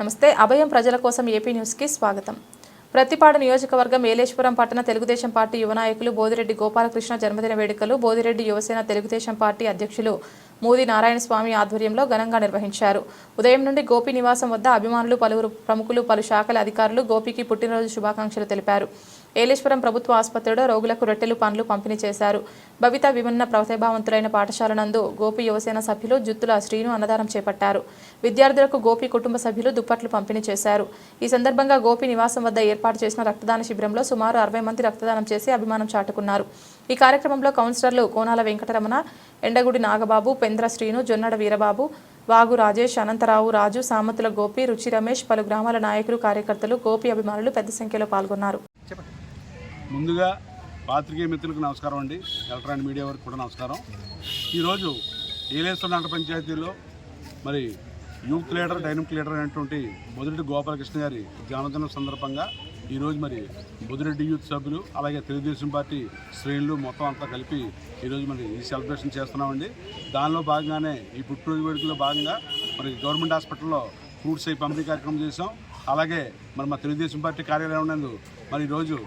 నమస్తే. అభయం ప్రజల కోసం ఏపీ న్యూస్కి స్వాగతం. ప్రతిపాడు నియోజకవర్గం ఏలేశ్వరం పట్టణ తెలుగుదేశం పార్టీ యువ నాయకులు బోదిరెడ్డి గోపాలకృష్ణ జన్మదిన వేడుకలు బోదిరెడ్డి యువసేన తెలుగుదేశం పార్టీ అధ్యక్షులు మోదీ నారాయణ స్వామి ఆధ్వర్యంలో ఘనంగా నిర్వహించారు. ఉదయం నుండి గోపి నివాసం వద్ద అభిమానులు పలువురు ప్రముఖులు పలు శాఖల అధికారులు గోపికి పుట్టినరోజు శుభాకాంక్షలు తెలిపారు. ఏలేశ్వరం ప్రభుత్వ ఆసుపత్రిలో రోగులకు రొట్టెలు పండ్లు పంపిణీ చేశారు. భవిత విభిన్న ప్రతిభావంతులైన పాఠశాల నందు గోపి యువసేన సభ్యులు జుత్తుల శ్రీను అన్నదానం చేపట్టారు. విద్యార్థులకు గోపి కుటుంబ సభ్యులు దుప్పట్లు పంపిణీ చేశారు. ఈ సందర్భంగా గోపి నివాసం వద్ద ఏర్పాటు చేసిన రక్తదాన శిబిరంలో సుమారు అరవై మంది రక్తదానం చేసి అభిమానం చాటుకున్నారు. ఈ కార్యక్రమంలో కౌన్సిలర్లు కోనాల వెంకటరమణ ఎండగుడి నాగబాబు పెంద్ర శ్రీను జొన్నడ వీరబాబు వాగు రాజేష్ అనంతరావు రాజు సామతుల గోపి రుచి రమేష్ పలు గ్రామాల నాయకులు కార్యకర్తలు గోపి అభిమానులు పెద్ద సంఖ్యలో పాల్గొన్నారు. ముందుగా పాత్రికేయ మిత్రులకు నమస్కారం అండి. ఎలక్ట్రానిక్ మీడియా వారికి కూడా నమస్కారం. ఈరోజు ఏలేశ్వర నగర పంచాయతీలో మరి యూత్ లీడర్ డైనమిక్ లీడర్ అనేటువంటి మొదటి గోపాలకృష్ణ గారి జన్మదినం సందర్భంగా ఈరోజు మరి బుదిరెడ్డి యూత్ సభ్యులు అలాగే తెలుగుదేశం పార్టీ శ్రేణులు మొత్తం అంతా కలిపి ఈరోజు మరి ఈ సెలబ్రేషన్ చేస్తున్నామండి. దానిలో భాగంగానే ఈ పుట్టినరోజు వేడుకలో భాగంగా మరి గవర్నమెంట్ హాస్పిటల్లో ఫ్రూట్స్ అయి పంపిణీ కార్యక్రమం చేసాం అలాగే మరి మా తెలుగుదేశం పార్టీ కార్యాలయం నందు మరి ఈరోజు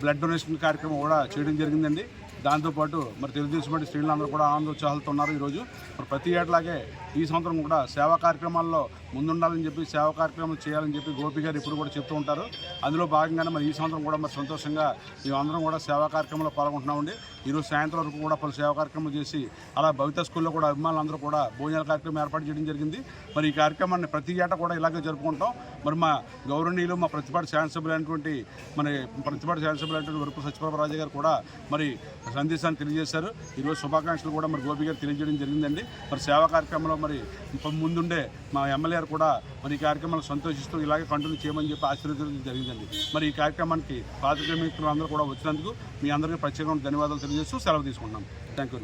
బ్లడ్ డొనేషన్ కార్యక్రమం కూడా చేయడం జరిగిందండి. దాంతోపాటు మరి తెలుగుదేశం పార్టీ శ్రేణులు అందరూ కూడా ఆనందోత్సాహాలతో ఉన్నారు ఈరోజు మరి ప్రతి ఏటలాగే ఈ సంవత్సరం కూడా సేవా కార్యక్రమాల్లో ముందుండాలని చెప్పి సేవా కార్యక్రమాలు చేయాలని చెప్పి గోపి గారు ఇప్పుడు కూడా చెప్తూ ఉంటారు. అందులో భాగంగానే మరి ఈ సంవత్సరం కూడా మరి సంతోషంగా మేమందరం కూడా సేవా కార్యక్రమంలో పాల్గొంటున్నామండి. ఈరోజు సాయంత్రం వరకు కూడా పలు సేవా కార్యక్రమాలు చేసి అలా భవిత స్కూల్లో కూడా అభిమానులందరూ కూడా భోజనాల కార్యక్రమం ఏర్పాటు చేయడం జరిగింది. మరి ఈ కార్యక్రమాన్ని ప్రతి ఏటా కూడా ఇలాగే జరుపుకుంటాం. మరి మా గౌరవనీయులు మా ప్రతిపాటి శాసనసభ్యులు అయినటువంటి మరి ప్రతిపాటి శాసనసభ్యులు అయినటువంటి వరకు సత్యప్రభ రాజు గారు కూడా మరి సందేశాన్ని తెలియజేశారు. ఈరోజు శుభాకాంక్షలు కూడా మరి గోపి గారు తెలియజేయడం జరిగిందండి. మరి సేవా కార్యక్రమంలో మరి ఇప్పుడు ముందుండే మా ఎమ్మెల్యే కూడా మరి ఈ కార్యక్రమాలు సంతోషిస్తూ ఇలాగే కంటిన్యూ చేయమని చెప్పి ఆశీర్వదించడం జరిగిందండి. మరి ఈ కార్యక్రమానికి పాత్రిక మిత్రులు అందరూ కూడా వచ్చినందుకు మీ అందరికీ ప్రత్యేకమైన ధన్యవాదాలు తెలియజేస్తూ సెలవు తీసుకుంటున్నాం. Thank you